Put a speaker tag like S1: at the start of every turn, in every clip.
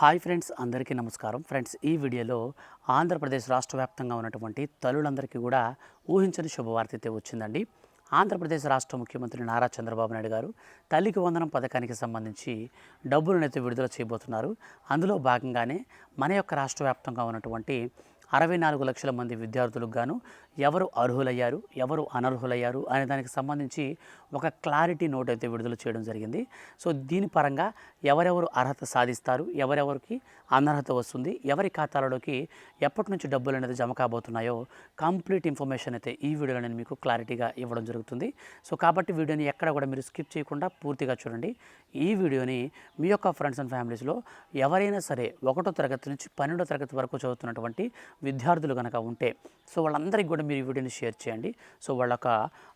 S1: Hi friends అందరికీ నమస్కారం. Friends ఈ వీడియోలో ఆంధ్రప్రదేశ్ రాష్ట్ర వ్యాప్తంగా ఉన్నటువంటి తల్లులందరికీ కూడా ఊహించని శుభవార్త అయితే వచ్చిందండి. ఆంధ్రప్రదేశ్ రాష్ట్ర ముఖ్యమంత్రి నారా చంద్రబాబు నాయుడు గారు తల్లికి వందనం పథకానికి సంబంధించి డబ్బులను అయితే విడుదల చేయబోతున్నారు. అందులో భాగంగానే మన యొక్క రాష్ట్ర వ్యాప్తంగా ఉన్నటువంటి అరవై నాలుగు లక్షల మంది విద్యార్థులకు గాను ఎవరు అర్హులయ్యారు ఎవరు అనర్హులయ్యారు అనే దానికి సంబంధించి ఒక క్లారిటీ నోట్ అయితే విడుదల చేయడం జరిగింది. సో దీని పరంగా ఎవరెవరు అర్హత సాధిస్తారు ఎవరెవరికి అనర్హత వస్తుంది ఎవరి ఖాతాలలోకి ఎప్పటి నుంచి డబ్బులు అనేది జమ కాబోతున్నాయో కంప్లీట్ ఇన్ఫర్మేషన్ అయితే ఈ వీడియోలో నేను మీకు క్లారిటీగా ఇవ్వడం జరుగుతుంది. సో కాబట్టి వీడియోని ఎక్కడ కూడా మీరు స్కిప్ చేయకుండా పూర్తిగా చూడండి. ఈ వీడియోని మీ యొక్క ఫ్రెండ్స్ అండ్ ఫ్యామిలీస్లో ఎవరైనా సరే ఒకటో తరగతి నుంచి పన్నెండో తరగతి వరకు చదువుతున్నటువంటి విద్యార్థులు కనుక ఉంటే సో వాళ్ళందరికీ కూడా మీరు ఈ వీడియోని షేర్ చేయండి. సో వాళ్ళొక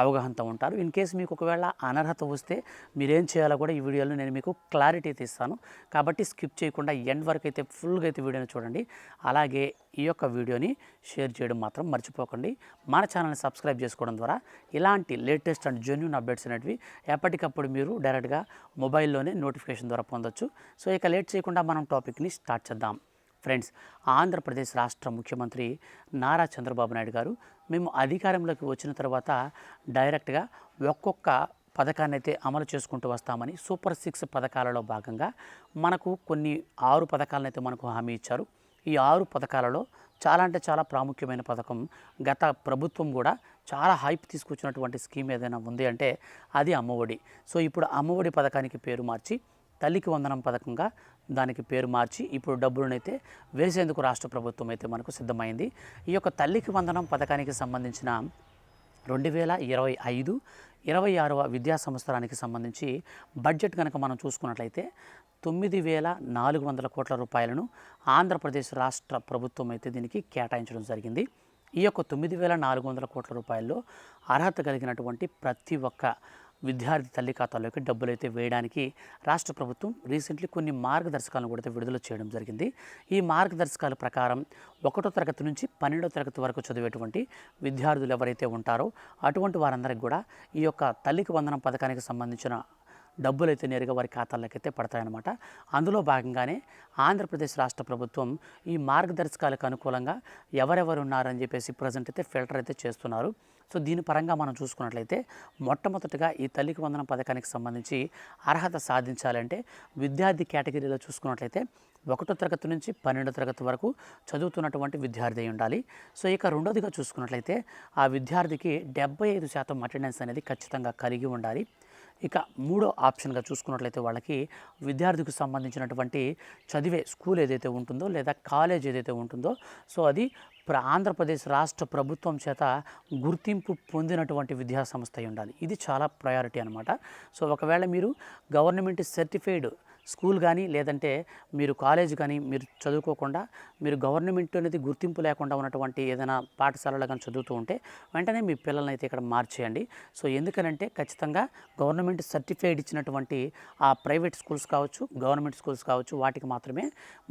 S1: అవగాహనతో ఉంటారు. ఇన్ కేసు మీకు ఒకవేళ అనర్హత వస్తే మీరేం చేయాలో కూడా ఈ వీడియోలో నేను మీకు క్లారిటీ అయితే ఇస్తాను కాబట్టి స్కిప్ చేయకుండా ఎండ్ వరకు అయితే ఫుల్గా అయితే వీడియోని చూడండి. అలాగే ఈ యొక్క వీడియోని షేర్ చేయడం మాత్రం మర్చిపోకండి. మన ఛానల్ని సబ్స్క్రైబ్ చేసుకోవడం ద్వారా ఇలాంటి లేటెస్ట్ అండ్ జెన్యున్ అప్డేట్స్ అనేటివి ఎప్పటికప్పుడు మీరు డైరెక్ట్గా మొబైల్లోనే నోటిఫికేషన్ ద్వారా పొందొచ్చు. సో ఇక లేట్ చేయకుండా మనం టాపిక్ని స్టార్ట్ చేద్దాం. ఫ్రెండ్స్ ఆంధ్రప్రదేశ్ రాష్ట్ర ముఖ్యమంత్రి నారా చంద్రబాబు నాయుడు గారు మేము అధికారంలోకి వచ్చిన తర్వాత డైరెక్ట్గా ఒక్కొక్క పథకాన్ని అయితే అమలు చేసుకుంటూ వస్తామని సూపర్ సిక్స్ పథకాలలో భాగంగా మనకు కొన్ని ఆరు పథకాలనైతే మనకు హామీ ఇచ్చారు. ఈ ఆరు పథకాలలో చాలా అంటే చాలా ప్రాముఖ్యమైన పథకం గత ప్రభుత్వం కూడా చాలా హైప్ తీసుకొచ్చినటువంటి స్కీమ్ ఏదైనా ఉంది అంటే అది అమ్మఒడి. సో ఇప్పుడు అమ్మఒడి పథకానికి పేరు మార్చి తల్లికి వందనం పథకంగా దానికి పేరు మార్చి ఇప్పుడు డబ్బులనైతే వేసేందుకు రాష్ట్ర ప్రభుత్వం అయితే మనకు సిద్ధమైంది. ఈ యొక్క తల్లికి వందనం పథకానికి సంబంధించిన రెండు వేల ఇరవై ఐదు ఇరవై ఆరవ విద్యా సంవత్సరానికి సంబంధించి బడ్జెట్ కనుక మనం చూసుకున్నట్లయితే తొమ్మిది వేల నాలుగు వందల కోట్ల రూపాయలను ఆంధ్రప్రదేశ్ రాష్ట్ర ప్రభుత్వం అయితే దీనికి కేటాయించడం జరిగింది. ఈ యొక్క తొమ్మిది వేల నాలుగు వందల కోట్ల రూపాయల్లో అర్హత కలిగినటువంటి ప్రతి ఒక్క విద్యార్థి తల్లి ఖాతాలోకి డబ్బులు అయితే వేయడానికి రాష్ట్ర ప్రభుత్వం రీసెంట్లీ కొన్ని మార్గదర్శకాలను కూడా విడుదల చేయడం జరిగింది. ఈ మార్గదర్శకాల ప్రకారం ఒకటో తరగతి నుంచి పన్నెండో తరగతి వరకు చదివేటువంటి విద్యార్థులు ఎవరైతే ఉంటారో అటువంటి వారందరికీ కూడా ఈ యొక్క తల్లికి వందనం పథకానికి సంబంధించిన డబ్బులు అయితే నేరుగా వారి ఖాతాల్లోకి అయితే పడతాయన్నమాట. అందులో భాగంగానే ఆంధ్రప్రదేశ్ రాష్ట్ర ప్రభుత్వం ఈ మార్గదర్శకాలకు అనుకూలంగా ఎవరెవరు ఉన్నారని చెప్పేసి ప్రజెంట్ అయితే ఫిల్టర్ అయితే చేస్తున్నారు. సో దీని పరంగా మనం చూసుకున్నట్లయితే మొట్టమొదటిగా ఈ తల్లికి వందనం పథకానికి సంబంధించి అర్హత సాధించాలంటే విద్యార్థి కేటగిరీలో చూసుకున్నట్లయితే ఒకటో తరగతి నుంచి పన్నెండో తరగతి వరకు చదువుతున్నటువంటి విద్యార్థి అయి ఉండాలి. సో ఇక రెండోదిగా చూసుకున్నట్లయితే ఆ విద్యార్థికి డెబ్బై ఐదు శాతం అటెండెన్స్ అనేది ఖచ్చితంగా కలిగి ఉండాలి. ఇక మూడో ఆప్షన్గా చూసుకున్నట్లయితే వాళ్ళకి విద్యార్థికి సంబంధించినటువంటి చదివే స్కూల్ ఏదైతే ఉంటుందో లేదా కాలేజ్ ఏదైతే ఉంటుందో సో అది ప్ర- ఆంధ్రప్రదేశ్ రాష్ట్ర ప్రభుత్వం చేత గుర్తింపు పొందినటువంటి విద్యాసంస్థ ఉండాలి. ఇది చాలా ప్రయారిటీ అనమాట సో ఒకవేళ మీరు గవర్నమెంట్ సర్టిఫైడ్ స్కూల్ కానీ లేదంటే మీరు కాలేజ్ కానీ మీరు చదువుకోకుండా మీరు గవర్నమెంట్ అనేది గుర్తింపు లేకుండా ఉన్నటువంటి ఏదైనా పాఠశాలలో కానీ చదువుతూ ఉంటే వెంటనే మీ పిల్లల్ని అయితే ఇక్కడ మార్చేయండి. సో ఎందుకనంటే ఖచ్చితంగా గవర్నమెంట్ సర్టిఫైడ్ ఇచ్చినటువంటి ఆ ప్రైవేట్ స్కూల్స్ కావచ్చు గవర్నమెంట్ స్కూల్స్ కావచ్చు వాటికి మాత్రమే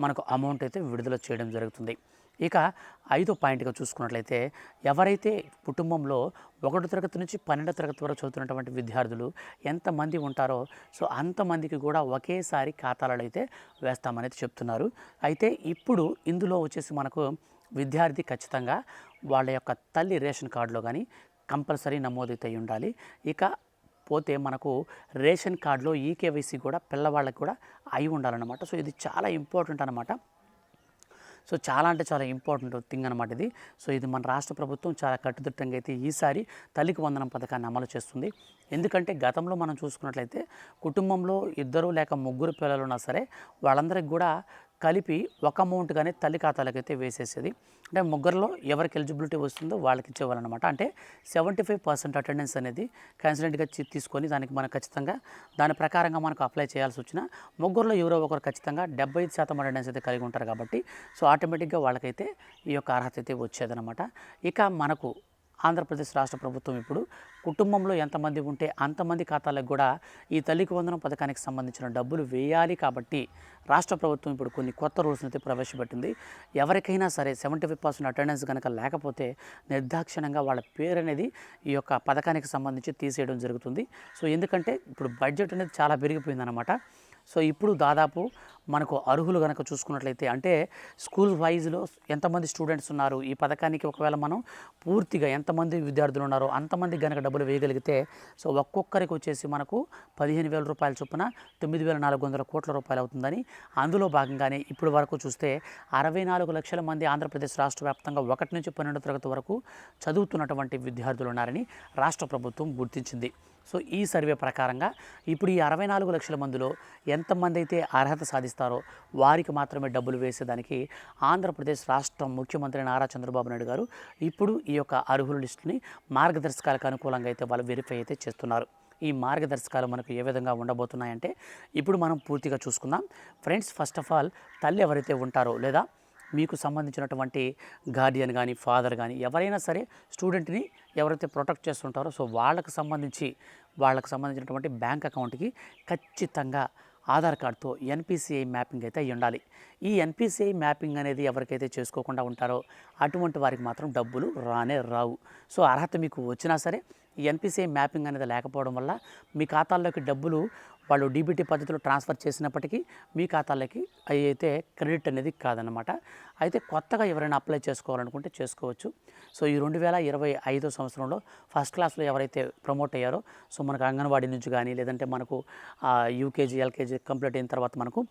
S1: మనకు అమౌంట్ అయితే విడుదల చేయడం జరుగుతుంది. ఇక ఐదో పాయింట్గా చూసుకున్నట్లయితే ఎవరైతే కుటుంబంలో ఒకటో తరగతి నుంచి పన్నెండో తరగతి వరకు చదువుతున్నటువంటి విద్యార్థులు ఎంతమంది ఉంటారో సో అంతమందికి కూడా ఒకేసారి ఖాతాలలో అయితే వేస్తామనేది చెప్తున్నారు. అయితే ఇప్పుడు ఇందులో వచ్చేసి మనకు విద్యార్థి ఖచ్చితంగా వాళ్ళ యొక్క తల్లి రేషన్ కార్డులో కానీ కంపల్సరీ నమోదైతే ఉండాలి. ఇక పోతే మనకు రేషన్ కార్డులో ఈకేవైసీ కూడా పిల్లవాళ్ళకి కూడా అయి ఉండాలన్నమాట. సో ఇది చాలా ఇంపార్టెంట్ అనమాట సో చాలా అంటే చాలా ఇంపార్టెంట్ థింగ్ అనమాట ఇది. సో ఇది మన రాష్ట్ర ప్రభుత్వం చాలా కట్టుదిట్టంగా అయితే ఈసారి తల్లికి వందనం పథకాన్ని అమలు చేస్తుంది. ఎందుకంటే గతంలో మనం చూసుకున్నట్లయితే కుటుంబంలో ఇద్దరు లేక ముగ్గురు పిల్లలు ఉన్నా సరే వాళ్ళందరికీ కూడా కలిపి ఒక అమౌంట్ కానీ తల్లి ఖాతాలకైతే వేసేసేది. అంటే ముగ్గురులో ఎవరికి ఎలిజిబిలిటీ వస్తుందో వాళ్ళకి ఇచ్చేవాళ్ళనమాట. అంటే సెవెంటీ ఫైవ్ పర్సెంట్ అటెండెన్స్ అనేది కన్సిడెంట్గా తీసుకొని దానికి మనం ఖచ్చితంగా దాని ప్రకారంగా మనకు అప్లై చేయాల్సి వచ్చిన ముగ్గురులో ఎవరో ఒకరు ఖచ్చితంగా డెబ్బై ఐదు శాతం అటెండెన్స్ అయితే కలిగి ఉంటారు కాబట్టి సో ఆటోమేటిక్గా వాళ్ళకైతే ఈ యొక్క అర్హత అయితే వచ్చేదనమాట. ఇక మనకు ఆంధ్రప్రదేశ్ రాష్ట్ర ప్రభుత్వం ఇప్పుడు కుటుంబంలో ఎంతమంది ఉంటే అంతమంది ఖాతాలకు కూడా ఈ తల్లికి వందనం పథకానికి సంబంధించిన డబ్బులు వేయాలి కాబట్టి రాష్ట్ర ప్రభుత్వం ఇప్పుడు కొన్ని కొత్త రూల్స్ని అయితే ప్రవేశపెట్టింది. ఎవరికైనా సరే సెవెంటీ ఫైవ్ పర్సెంట్ అటెండెన్స్ కనుక లేకపోతే నిర్దాక్షిణ్యంగా వాళ్ళ పేరు అనేది ఈ యొక్క పథకానికి సంబంధించి తీసేయడం జరుగుతుంది. సో ఎందుకంటే ఇప్పుడు బడ్జెట్ అనేది చాలా పెరిగిపోయిందన్నమాట. సో ఇప్పుడు దాదాపు మనకు అర్హులు కనుక చూసుకున్నట్లయితే అంటే స్కూల్ వైజ్లో ఎంతమంది స్టూడెంట్స్ ఉన్నారు? ఈ పథకానికి ఒకవేళ మనం పూర్తిగా ఎంతమంది విద్యార్థులు ఉన్నారో అంతమంది కనుక డబ్బులు వేయగలిగితే సో ఒక్కొక్కరికి వచ్చేసి మనకు పదిహేను వేల రూపాయల చొప్పున తొమ్మిది వేల నాలుగు వందల కోట్ల రూపాయలు అవుతుందని అందులో భాగంగానే ఇప్పుడు వరకు చూస్తే అరవై నాలుగు లక్షల మంది ఆంధ్రప్రదేశ్ రాష్ట్ర వ్యాప్తంగా ఒకటి నుంచి పన్నెండో తరగతి వరకు చదువుతున్నటువంటి విద్యార్థులు ఉన్నారని రాష్ట్ర ప్రభుత్వం గుర్తించింది. సో ఈ సర్వే ప్రకారంగా ఇప్పుడు ఈ అరవై నాలుగు లక్షల మందిలో ఎంతమంది అయితే అర్హత సాధిస్తారో వారికి మాత్రమే డబ్బులు వేసేదానికి ఆంధ్రప్రదేశ్ రాష్ట్ర ముఖ్యమంత్రి నారా చంద్రబాబు నాయుడు గారు ఇప్పుడు ఈ యొక్క అర్హుల లిస్టుని మార్గదర్శకాలకు అనుకూలంగా అయితే వాళ్ళు వెరిఫై అయితే చేస్తున్నారు. ఈ మార్గదర్శకాలు మనకు ఏ విధంగా ఉండబోతున్నాయంటే ఇప్పుడు మనం పూర్తిగా చూసుకుందాం. ఫ్రెండ్స్ ఫస్ట్ ఆఫ్ ఆల్ తల్లి ఎవరైతే ఉంటారో లేదా మీకు సంబంధించినటువంటి గార్డియన్ కానీ ఫాదర్ కానీ ఎవరైనా సరే స్టూడెంట్ని ఎవరైతే ప్రొటెక్ట్ చేస్తుంటారో సో వాళ్ళకు సంబంధించి వాళ్ళకి సంబంధించినటువంటి బ్యాంక్ అకౌంట్కి ఖచ్చితంగా ఆధార్ కార్డ్తో ఎన్పిసిఐ మ్యాపింగ్ అయితే అయి ఉండాలి. ఈ ఎన్పిసిఐ మ్యాపింగ్ అనేది ఎవరికైతే చేసుకోకుండా ఉంటారో అటువంటి వారికి మాత్రం డబ్బులు రానే రావు. సో అర్హత మీకు వచ్చినా సరే ఈ ఎన్పిసిఐ మ్యాపింగ్ అనేది లేకపోవడం వల్ల మీ ఖాతాల్లోకి డబ్బులు వాళ్ళు డీబీటీ పద్ధతిలో ట్రాన్స్ఫర్ చేసినప్పటికీ మీ ఖాతాలోకి అవి అయితే క్రెడిట్ అనేది కాదనమాట అయితే కొత్తగా ఎవరైనా అప్లై చేసుకోవాలనుకుంటే చేసుకోవచ్చు. సో ఈ రెండు వేల ఇరవై ఐదో సంవత్సరంలో ఫస్ట్ క్లాస్లో ఎవరైతే ప్రమోట్ అయ్యారో సో మనకు అంగన్వాడీ నుంచి కానీ లేదంటే మనకు యూకేజీ ఎల్కేజీ కంప్లీట్ అయిన తర్వాత మనకు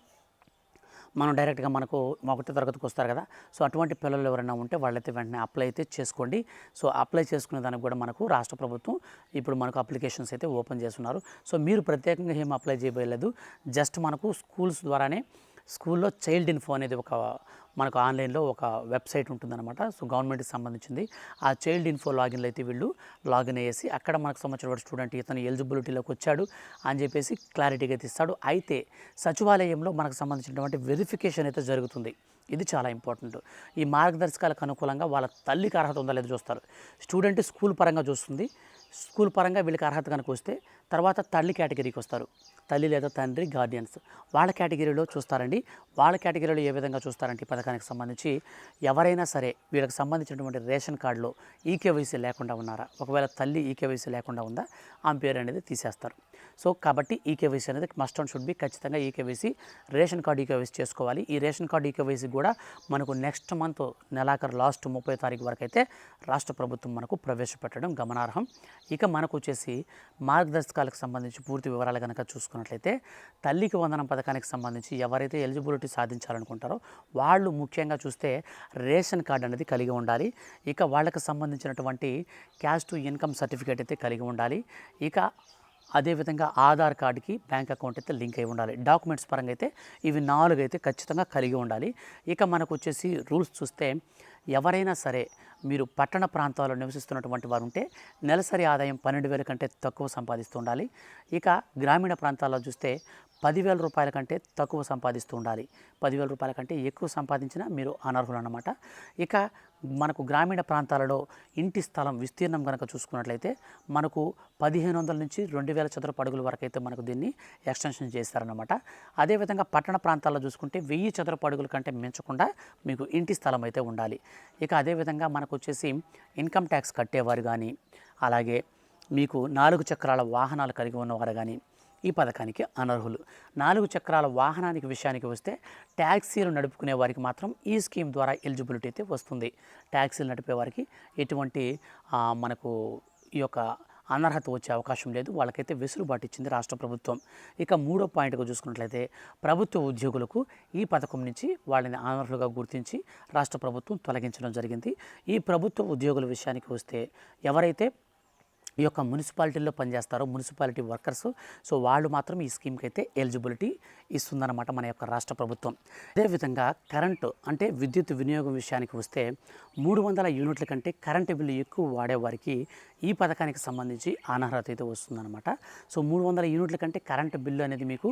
S1: మనం డైరెక్ట్గా మనకు ఒకటి తరగతికి వస్తారు కదా. సో అటువంటి పిల్లలు ఎవరైనా ఉంటే వాళ్ళైతే వెంటనే అప్లై అయితే చేసుకోండి. సో అప్లై చేసుకునే దానికి కూడా మనకు రాష్ట్ర ప్రభుత్వం ఇప్పుడు మనకు అప్లికేషన్స్ అయితే ఓపెన్ చేస్తున్నారు. సో మీరు ప్రత్యేకంగా ఏం అప్లై చేయబోయలేదు. జస్ట్ మనకు స్కూల్స్ ద్వారానే స్కూల్లో చైల్డ్ ఇన్ఫో అనేది ఒక మనకు ఆన్లైన్లో ఒక వెబ్సైట్ ఉంటుందన్నమాట. సో గవర్నమెంట్కి సంబంధించింది. ఆ చైల్డ్ ఇన్ఫో లాగిన్లో అయితే వీళ్ళు లాగిన్ అయ్యేసి అక్కడ మనకు సంబంధించిన స్టూడెంట్ ఇతను ఎలిజిబిలిటీలోకి వచ్చాడు అని చెప్పేసి క్లారిటీగా అయితే ఇస్తాడు. అయితే సచివాలయంలో మనకు సంబంధించినటువంటి వెరిఫికేషన్ అయితే జరుగుతుంది. ఇది చాలా ఇంపార్టెంట్. ఈ మార్గదర్శకాలకు అనుకూలంగా వాళ్ళ తల్లికి అర్హత ఉందా లేదో చూస్తారు. స్టూడెంట్ స్కూల్ పరంగా చూస్తుంది. స్కూల్ పరంగా వీళ్ళకి అర్హత కనుక వస్తే తర్వాత తల్లి కేటగిరీకి వస్తారు. తల్లి లేదా తండ్రి గార్డియన్స్ వాళ్ళ కేటగిరీలో చూస్తారండి. వాళ్ళ కేటగిరీలో ఏ విధంగా చూస్తారంటే ఈ పథకానికి సంబంధించి ఎవరైనా సరే వీళ్ళకి సంబంధించినటువంటి రేషన్ కార్డులో ఈకేవైసీ లేకుండా ఉన్నారా? ఒకవేళ తల్లి ఈకేవైసీ లేకుండా ఉందా? ఆమె పేరు అనేది తీసేస్తారు. సో కాబట్టి ఈకేవైసీ అనేది మస్ట్ అండ్ షుడ్ బి ఖచ్చితంగా ఈకేవైసీ రేషన్ కార్డు ఈకేవైసీ చేసుకోవాలి. ఈ రేషన్ కార్డు ఈకేవైసీ కూడా మనకు నెక్స్ట్ మంత్ నెలాఖరు లాస్ట్ ముప్పై తారీఖు వరకు అయితే రాష్ట్ర ప్రభుత్వం మనకు ప్రవేశపెట్టడం గమనార్హం. ఇక మనకు వచ్చేసి మార్గదర్శకాలకు సంబంధించి పూర్తి వివరాలు కనుక చూసుకున్నట్లయితే తల్లికి వందనం పథకానికి సంబంధించి ఎవరైతే ఎలిజిబిలిటీ సాధించాలనుకుంటారో వాళ్ళు ముఖ్యంగా చూస్తే రేషన్ కార్డు అనేది కలిగి ఉండాలి. ఇక వాళ్ళకి సంబంధించినటువంటి క్యాష్ టు ఇన్కమ్ సర్టిఫికేట్ అయితే కలిగి ఉండాలి. ఇక అదేవిధంగా ఆధార్ కార్డుకి బ్యాంక్ అకౌంట్ అయితే లింక్ అయి ఉండాలి. డాక్యుమెంట్స్ పరంగా అయితే ఇవి నాలుగు అయితే ఖచ్చితంగా కలిగి ఉండాలి. ఇక మనకు వచ్చేసి రూల్స్ చూస్తే ఎవరైనా సరే మీరు పట్టణ ప్రాంతాల్లో నివసిస్తున్నటువంటి వారు ఉంటే నెలసరి ఆదాయం పన్నెండు వేల కంటే తక్కువ సంపాదిస్తూ ఉండాలి. ఇక గ్రామీణ ప్రాంతాల్లో చూస్తే పదివేల రూపాయల కంటే తక్కువ సంపాదిస్తూ ఉండాలి. పదివేల రూపాయల కంటే ఎక్కువ సంపాదించినా మీరు అనర్హులు అన్నమాట ఇక మనకు గ్రామీణ ప్రాంతాలలో ఇంటి స్థలం విస్తీర్ణం కనుక చూసుకున్నట్లయితే మనకు పదిహేను వందల నుంచి రెండు వేల చదరపు అడుగుల వరకు అయితే మనకు దీన్ని ఎక్స్టెన్షన్ చేస్తారనమాట అదేవిధంగా పట్టణ ప్రాంతాల్లో చూసుకుంటే వెయ్యి చదరపు అడుగుల కంటే మించకుండా మీకు ఇంటి స్థలం అయితే ఉండాలి. ఇక అదేవిధంగా మనకు వచ్చేసి ఇన్కమ్ ట్యాక్స్ కట్టేవారు కానీ అలాగే మీకు నాలుగు చక్రాల వాహనాలు కలిగి ఉన్నవారు కానీ ఈ పథకానికి అనర్హులు. నాలుగు చక్రాల వాహనానికి విషయానికి వస్తే ట్యాక్సీలు నడుపుకునే వారికి మాత్రం ఈ స్కీమ్ ద్వారా ఎలిజిబిలిటీ అయితే వస్తుంది. ట్యాక్సీలు నడిపే వారికి ఎటువంటి మనకు ఈ యొక్క అనర్హత వచ్చే అవకాశం లేదు. వాళ్ళకైతే వెసులుబాటు ఇచ్చింది రాష్ట్ర ప్రభుత్వం. ఇక మూడో పాయింట్గా చూసుకున్నట్లయితే ప్రభుత్వ ఉద్యోగులకు ఈ పథకం నుంచి వాళ్ళని అనర్హులుగా గుర్తించి రాష్ట్ర ప్రభుత్వం తొలగించడం జరిగింది. ఈ ప్రభుత్వ ఉద్యోగుల విషయానికి వస్తే ఎవరైతే ఈ యొక్క మున్సిపాలిటీల్లో పనిచేస్తారో మున్సిపాలిటీ వర్కర్స్. సో వాళ్ళు మాత్రం ఈ స్కీమ్కి అయితే ఎలిజిబిలిటీ ఇస్తుందన్నమాట మన యొక్క రాష్ట్ర ప్రభుత్వం. అదేవిధంగా కరెంటు అంటే విద్యుత్ వినియోగం విషయానికి వస్తే మూడు వందల యూనిట్ల కంటే కరెంటు బిల్లు ఎక్కువ వాడేవారికి ఈ పథకానికి సంబంధించి అనర్హత అయితే వస్తుందన్నమాట. సో మూడు వందల యూనిట్ల కంటే కరెంటు బిల్లు అనేది మీకు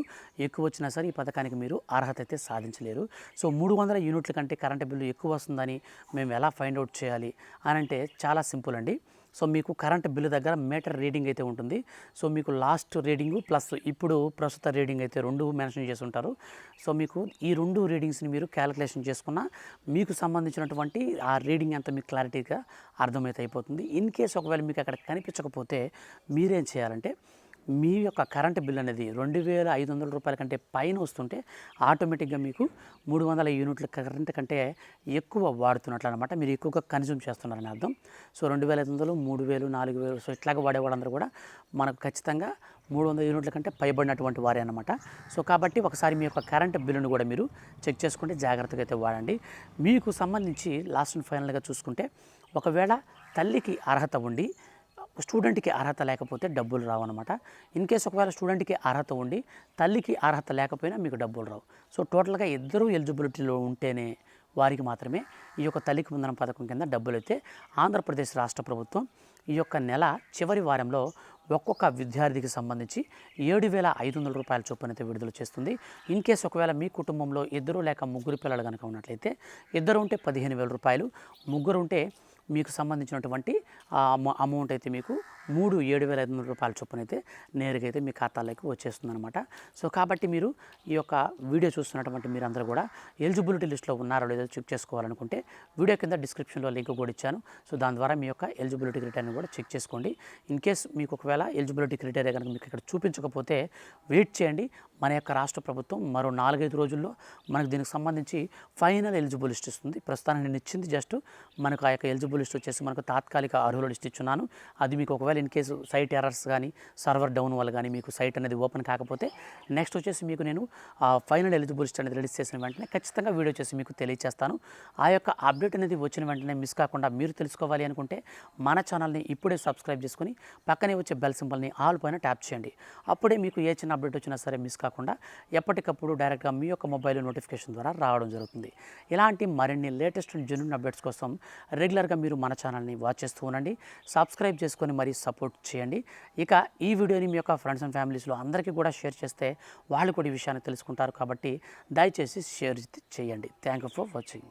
S1: ఎక్కువ వచ్చినా సరే ఈ పథకానికి మీరు అర్హత అయితే సాధించలేరు. సో మూడు వందల యూనిట్ల కంటే కరెంటు బిల్లు ఎక్కువ వస్తుందని మేము ఎలా ఫైండ్ అవుట్ చేయాలి అని అంటే చాలా సింపుల్ అండి. సో మీకు కరెంట్ బిల్లు దగ్గర మీటర్ రీడింగ్ అయితే ఉంటుంది. సో మీకు లాస్ట్ రీడింగ్ ప్లస్ ఇప్పుడు ప్రస్తుత రీడింగ్ అయితే రెండు మెన్షన్ చేసి ఉంటారు సో మీకు ఈ రెండు రీడింగ్స్ని మీరు క్యాలిక్యులేషన్ చేసుకున్న మీకు సంబంధించినటువంటి ఆ రీడింగ్ అంతా మీకు క్లారిటీగా అర్థమైతే అయిపోతుంది. ఇన్ కేస్ ఒకవేళ మీకు అక్కడ కనిపించకపోతే మీరేం చేయాలంటే మీ యొక్క కరెంట్ బిల్ అనేది రెండు వేల ఐదు వందల రూపాయల కంటే పైన వస్తుంటే ఆటోమేటిక్గా మీకు మూడు వందల యూనిట్ల కరెంట్ కంటే ఎక్కువ వాడుతున్నట్లు అనమాట మీరు ఎక్కువగా కన్జ్యూమ్ చేస్తున్నారని అర్థం. సో రెండు వేల ఐదు వందలు మూడు వేలు నాలుగు వేలు సో ఇట్లాగా వాడే వాళ్ళందరూ కూడా మనకు ఖచ్చితంగా మూడు వందల యూనిట్ల కంటే పైబడినటువంటి వారే అనమాట సో కాబట్టి ఒకసారి మీ యొక్క కరెంట్ బిల్లును కూడా మీరు చెక్ చేసుకుంటే జాగ్రత్తగా అయితే వాడండి. మీకు సంబంధించి లాస్ట్ అండ్ ఫైనల్గా చూసుకుంటే ఒకవేళ తల్లికి అర్హత ఉండి స్టూడెంట్కి అర్హత లేకపోతే డబ్బులు రావు అనమాట ఇన్ కేస్ ఒకవేళ స్టూడెంట్కి అర్హత ఉండి తల్లికి అర్హత లేకపోయినా మీకు డబ్బులు రావు. సో టోటల్గా ఇద్దరూ ఎలిజిబిలిటీలో ఉంటేనే వారికి మాత్రమే ఈ యొక్క తల్లికి వందనం పథకం కింద డబ్బులు అయితే ఆంధ్రప్రదేశ్ రాష్ట్ర ప్రభుత్వం ఈ యొక్క నెల చివరి వారంలో ఒక్కొక్క విద్యార్థికి సంబంధించి ఏడు వేల ఐదు వందల రూపాయల చొప్పున అయితే విడుదల చేస్తుంది. ఇన్ కేస్ ఒకవేళ మీ కుటుంబంలో ఇద్దరు లేక ముగ్గురు పిల్లలు కనుక ఉన్నట్లయితే ఇద్దరు ఉంటే పదిహేను వేల రూపాయలు ముగ్గురు ఉంటే మీకు సంబంధించినటువంటి అమౌంట్ అయితే మీకు మూడు ఏడు వేల ఐదు వందల రూపాయల చొప్పున అయితే నేరుగా అయితే మీ ఖాతాలోకి వచ్చేస్తుందన్నమాట. సో కాబట్టి మీరు ఈ యొక్క వీడియో చూస్తున్నటువంటి మీరందరూ కూడా ఎలిజిబిలిటీ లిస్ట్లో ఉన్నారో లేదో చెక్ చేసుకోవాలనుకుంటే వీడియో కింద డిస్క్రిప్షన్లో లింక్ కూడా ఇచ్చాను. సో దాని ద్వారా మీ యొక్క ఎలిజిబిలిటీ క్రైటీరియా కూడా చెక్ చేసుకోండి. ఇన్ కేస్ మీకు ఒకవేళ ఎలిజిబిలిటీ క్రిటేరియా కనుక మీకు ఇక్కడ చూపించకపోతే వెయిట్ చేయండి. మన యొక్క రాష్ట్ర ప్రభుత్వం మరో నాలుగైదు రోజుల్లో మనకు దీనికి సంబంధించి ఫైనల్ ఎలిజిబుల్ లిస్ట్ ఇస్తుంది. ప్రస్తుతానికి నేను ఇచ్చింది జస్ట్ మనకు ఆ యొక్క ఎలిజిబుల్ లిస్ట్ వచ్చేసి మనకు తాత్కాలిక అర్హుల లిస్ట్ ఇచ్చున్నాను. అది మీకు ఒకవేళ ఇన్ కేసు సైట్ ఎర్రర్స్ కానీ సర్వర్ డౌన్ వల్ల కానీ మీకు సైట్ అనేది ఓపెన్ కాకపోతే నెక్స్ట్ వచ్చేసి మీకు నేను ఆ ఫైనల్ ఎలిజిబుల్ లిస్ట్ అనేది రిలీజ్ చేసిన వెంటనే ఖచ్చితంగా వీడియో చేసి మీకు తెలియజేస్తాను ఆ యొక్క అప్డేట్ అనేది వచ్చిన వెంటనే మిస్ కాకుండా మీరు తెలుసుకోవాలి అనుకుంటే మన ఛానల్ని ఇప్పుడే సబ్స్క్రైబ్ చేసుకుని పక్కనే వచ్చే బెల్ సింబల్ని ఆల్ పైన ట్యాప్ చేయండి. అప్పుడే మీకు ఏ చిన్న అప్డేట్ వచ్చినా సరే మిస్ కాకుండా ఎప్పటికప్పుడు డైరెక్ట్గా మీ యొక్క మొబైల్ నోటిఫికేషన్ ద్వారా రావడం జరుగుతుంది. ఇలాంటి మరిన్ని లేటెస్ట్ జెన్యున్ అప్డేట్స్ కోసం రెగ్యులర్గా మీరు మన ఛానల్ని వాచ్ చేస్తూ ఉండండి. సబ్స్క్రైబ్ చేసుకొని మరీ సపోర్ట్ చేయండి. ఇక ఈ వీడియోని మీ యొక్క ఫ్రెండ్స్ అండ్ ఫ్యామిలీస్లో అందరికీ కూడా షేర్ చేస్తే వాళ్ళు కూడా ఈ విషయాన్ని తెలుసుకుంటారు కాబట్టి దయచేసి షేర్ చేయండి. Thank you for watching.